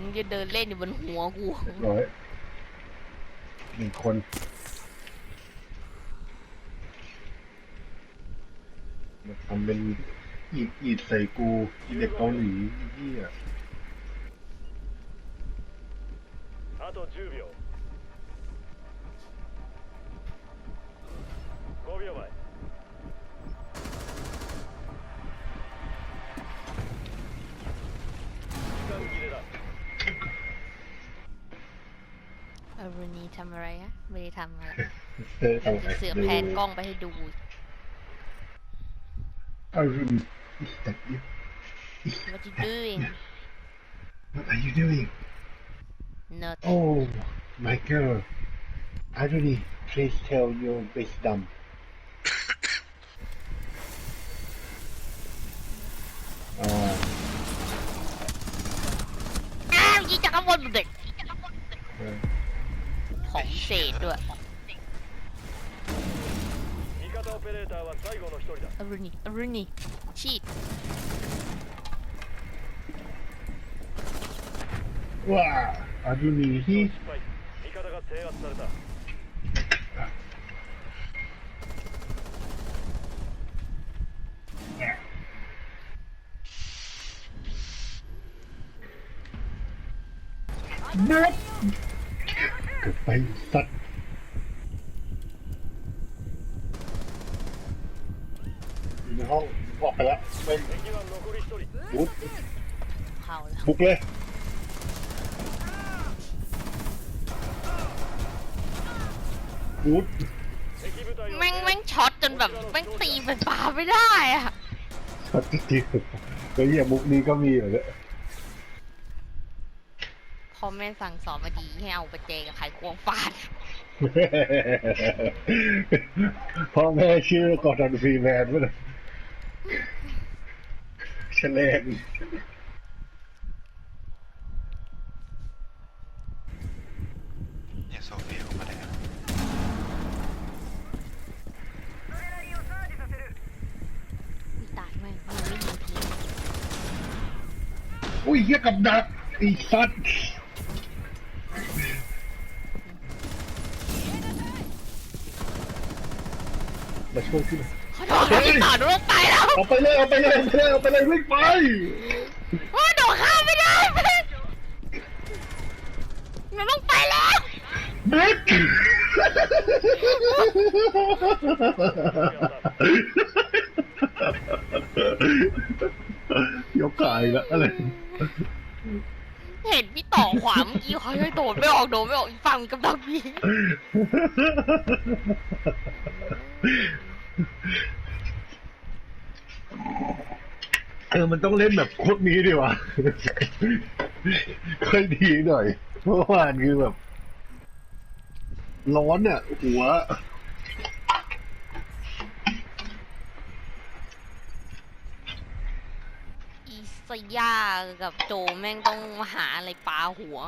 มึงจะเดินเล่นอยู่บนหัวกู ร้อยหนึ่งคนมาทำเป็นอีดอีดใส่กูอีเด็กเกาหลีไอ้เหี้ย あと10秒 อารุณีทำอะไรอะไม่ได้ทำอะไรเออทำไงเสือแพนกล้องไปให้ดูอารุณ is that you What you doing what are you doing Nothing oh my girl อารุณี please tell your wisdom อ่าอ้าวยิงจากข้างบนเด็กเออ ของพิเศษด้วย 味方オペレーターは最後の一人だ อารุณีอารุณีชีด ว้าอารุณีที่ 失敗味方が制圧された นัดเ กิดไปสัตว์อยู่ในห้องออกไปแล้วไม่บุกบุกเลยบุกแม่งแม่งช็อตจนแบบแม่งตีเป็นปลาไม่ได้อะช็อตจริงๆแล้เหี้ยบุกนี้ก็มีเหรอเลย พ่อแม่สั่งสอนมาดีให้เอาไปเจกับไขควงฟาด พ่อแม่ชื่อกอร์ดอนฟรีแมนมั้ยเลยเฉลงเนี่ยโซเฟียออกมาแล้ววิตายแม่งมันไม่ยิงทีอุ้ยเหี้ยกับดักไอ้สัตว์ มาช่วยขึ้นขอโทษครับพี่ต่อหนูต้องไปแล้วเอาไปเลยเอาไปเลยเอาไปเลยเอาไปเลยวิ่งไปว่าหนูข้ามไม่ได้แม่งหนูต้องไปแล้วเบ็กยกขายแล้วอะไร เห็นพี่ต่อขวาเมื่อกี้เขาให้โดดไม่ออกโดดไม่ออกอีกฝั่งกำลังพี่เออมันต้องเล่นแบบโคตรนี้ดีวะค่อยดีหน่อยเมื่อวานคือแบบ ร้อนเนี่ยหัว สยากับโจแม่งต้องหาอะไรปาหัว